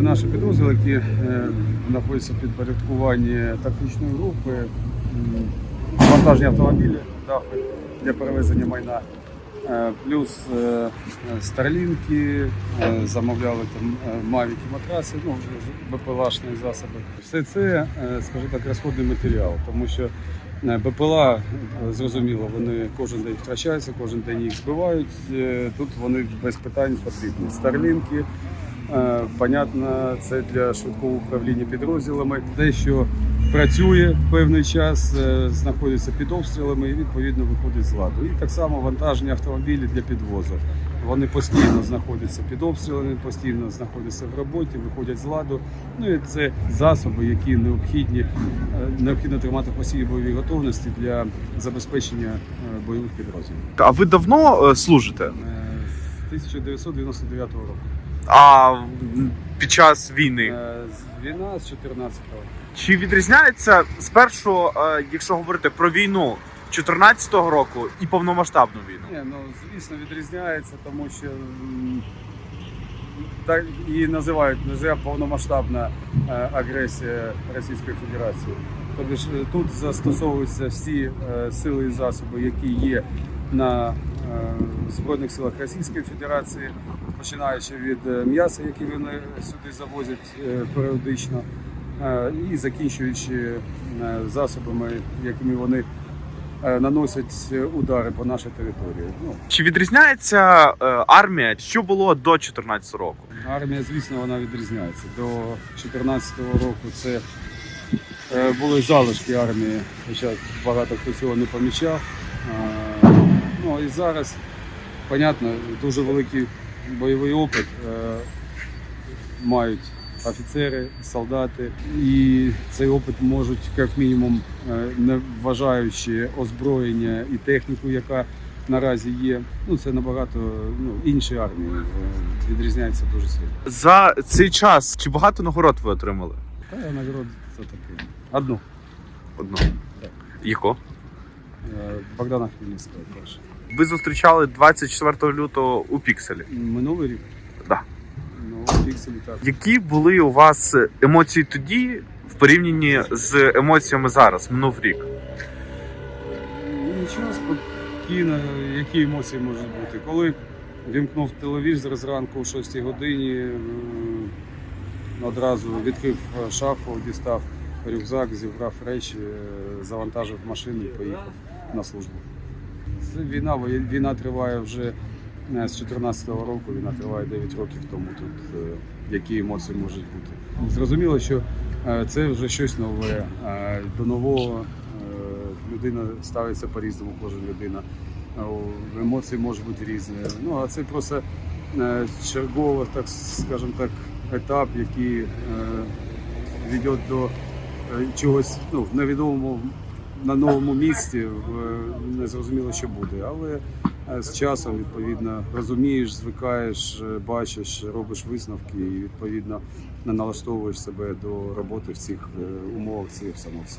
Наші підрозділи, які е, знаходяться в підпорядкуванні тактичної групи, вантажні автомобілі, дахи для перевезення майна, е, плюс старлінки, е, замовляли там мавіки, матраси, ну, БПЛАшні засоби. Все це, скажімо так, розходний матеріал, тому що БПЛА, зрозуміло, вони кожен день втрачаються, кожен день їх збивають. Тут вони без питань потрібні. Старлінки, Понятно, це для швидкого управління підрозділами. Те, що працює певний час, е, знаходиться під обстрілами і відповідно виходить з ладу. І так само вантажні автомобілі для підвозу. Вони постійно знаходяться під обстрілами, постійно знаходяться в роботі, виходять з ладу. Ну і це засоби, які необхідні, е, необхідно тримати в постійній бойовій готовності для забезпечення е, бойових підрозділів. А ви давно е, служите? Е, З 1999 року. А під час війни Е, Війна з 14-го. чи відрізняється спершу, е, якщо говорити про війну 14-го року і повномасштабну війну? Ні, ну звісно, відрізняється, тому що так її називають повномасштабна е, агресія Російської Федерації. Тобто е, тут застосовуються всі е, сили і засоби, які є на е, Збройних силах Російської Федерації, починаючи від е, м'яса, яке вони сюди завозять е, періодично, е, і закінчуючи засобами, якими вони наносять удари по нашій території. Ну, Чи відрізняється армія, що було до 14-го року? армія, звісно, вона відрізняється. До 2014 року це були залишки армії, хоча багато хто цього не помічав. Е, Ну і зараз, понятно, дуже великий бойовий опит е, мають офіцери, солдати, і цей опит можуть, як мінімум, е, не вважаючи озброєння і техніку, яка наразі є. Ну це набагато ну, інші армії е, відрізняється дуже сильно. За цей час чи багато нагород ви отримали? Та я нагород це таке. Одну. Одну. Так. Яку? Богдана Хмельницького перша. Ви зустрічали 24 лютого у Пікселі. Минулий рік? Да. Ну, пікселі так. Які були у вас емоції тоді в порівнянні з емоціями зараз, минув рік? Нічого спокійно, які емоції можуть бути. Коли вімкнув телевізор зранку о 6 годині, одразу відкрив шафу, дістав рюкзак, зібрав речі, завантажив машину і поїхав на службу. Війна, війна триває вже е, з 14-го року, війна триває 9 років тому. Тут е, які емоції можуть бути. Зрозуміло, що е, це вже щось нове. До нового людина ставиться по-різному, кожна людина. Емоції можуть бути різні. Ну, а це просто черговий, так скажімо так, етап, який веде до чогось ну, в невідомому на новому місці, в незрозуміло, що буде. Але е, з часом відповідно розумієш, звикаєш, е, бачиш, робиш висновки і відповідно налаштовуєш себе до роботи в цих е, умовах, цих обстановці.